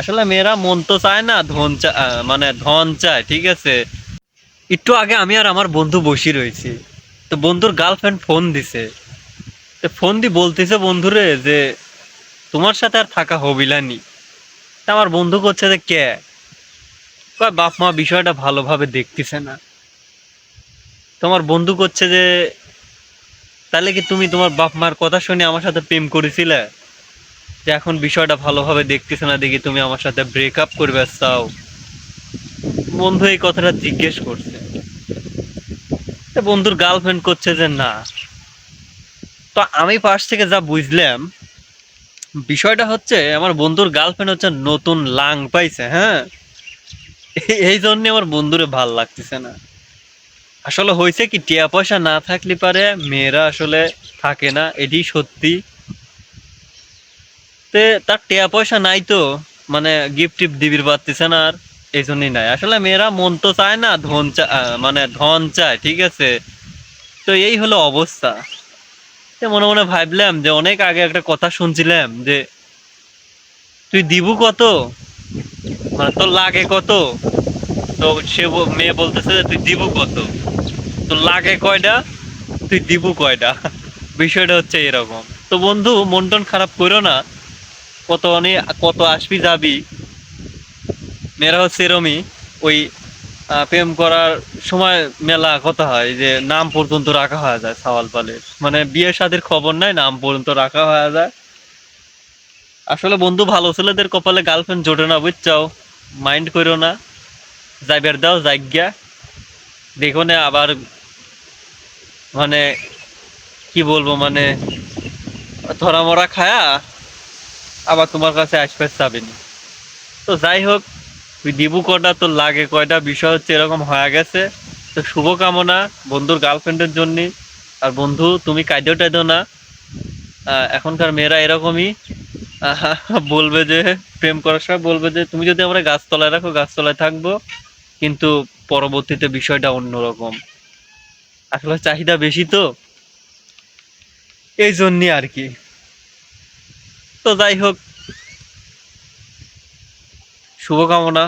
আসলে মেয়েরা মন তো চায় না, ধন মানে ধন চায়, ঠিক আছে? একটু আগে আমি আর আমার বন্ধু বসি রয়েছি। তো বন্ধুর গার্লফ্রেন্ড ফোন দিছে। তো ফোন দি বলতেছে বন্ধুরে যে, তোমার সাথে আর থাকা হবিলানি তা আমার বন্ধু করছে যে, কে? বাপ মা বিষয়টা ভালোভাবে দেখতেছে না। তোমার বন্ধু করছে যে, তাহলে কি তুমি তোমার বাপ মার কথা শুনে আমার সাথে প্রেম করেছিলে? যে এখন বিষয়টা ভালোভাবে দেখতেছে না, দেখি তুমি আমার সাথে ব্রেক আপ করবে, চাও। বন্ধু এই কথাটা জিজ্ঞেস করছে। বন্ধুর গার্লফ্রেন্ড করছে যে না। তো আমি পাশ থেকে যা বুঝলাম, বিষয়টা হচ্ছে আমার বন্ধুর গার্লফ্রেন্ড হচ্ছে নতুন লাং পাইছে হ্যাঁ? এই- জন্য আমার বন্ধুরে ভালো লাগতেছে না। আসলে হয়েছে কি, টিয়া পয়সা না থাকলে পারে, মেয়েরা আসলে থাকে না, এটি সত্যি। তে তার টিয়া পয়সা নাই তো। মানে গিফট টিফট দিবির পারতেছে না আর এই জন্যই নাই। আসলে মেয়েরা মন তো চায় না ধন চা আহ, মানে ধন চায় ঠিক আছে? তো এই হলো অবস্থা। তো মনে মনে ভাবলাম যে অনেক আগে একটা কথা শুনছিলাম যে তুই দিবু কত? মানে তোর লাগে কত? তো সে মেয়ে বলতেছে যে তুই দিবু কত? তোর লাগে কয়টা তুই দিবু কয়টা বিষয়টা হচ্ছে এরকম। তো বন্ধু মন টন খারাপ করো না। কত কত আসবি যাবি? মেয়েরা হচ্ছে এরমই, ওই প্রেম করার সময় মেলা কথা হয় যে নাম পর্যন্ত রাখা হয়ে যায় সাওয়াল পালের। মানে বিয়ে শাদির খবর নাই, নাম পর্যন্ত রাখা হয়ে যায়। আসলে বন্ধু ভালো ছেলেদের কপালে গার্লফ্রেন্ড জোটে না, বুঝছাও? মাইন্ড করো না। যাইবার দাও জায়গা দেখো না আবার মানে কি বলব মানে ধরা মরা খায়া আবার তোমার কাছে আসবে চাবেনি তো যাই হোক দিবু কটা তোর লাগে, কয়টা বিষয় হচ্ছে এরকম হয়ে গেছে। তো শুভকামনা বন্ধুর গার্লফ্রেন্ডের জন্য। আর বন্ধু, তুমি কাইদেও টাইদেও না। এখনকার মেয়েরা এরকমই। বলবে যে, প্রেম করার সময় বলবে যে, তুমি যদি আমরা গাছতলায় রাখো, গাছতলায় থাকব। কিন্তু পরবর্তীতে বিষয়টা অন্যরকম। আসলে চাহিদা বেশি তো। এই জন্যই আর কি। তো যাই হোক শুভকামনা।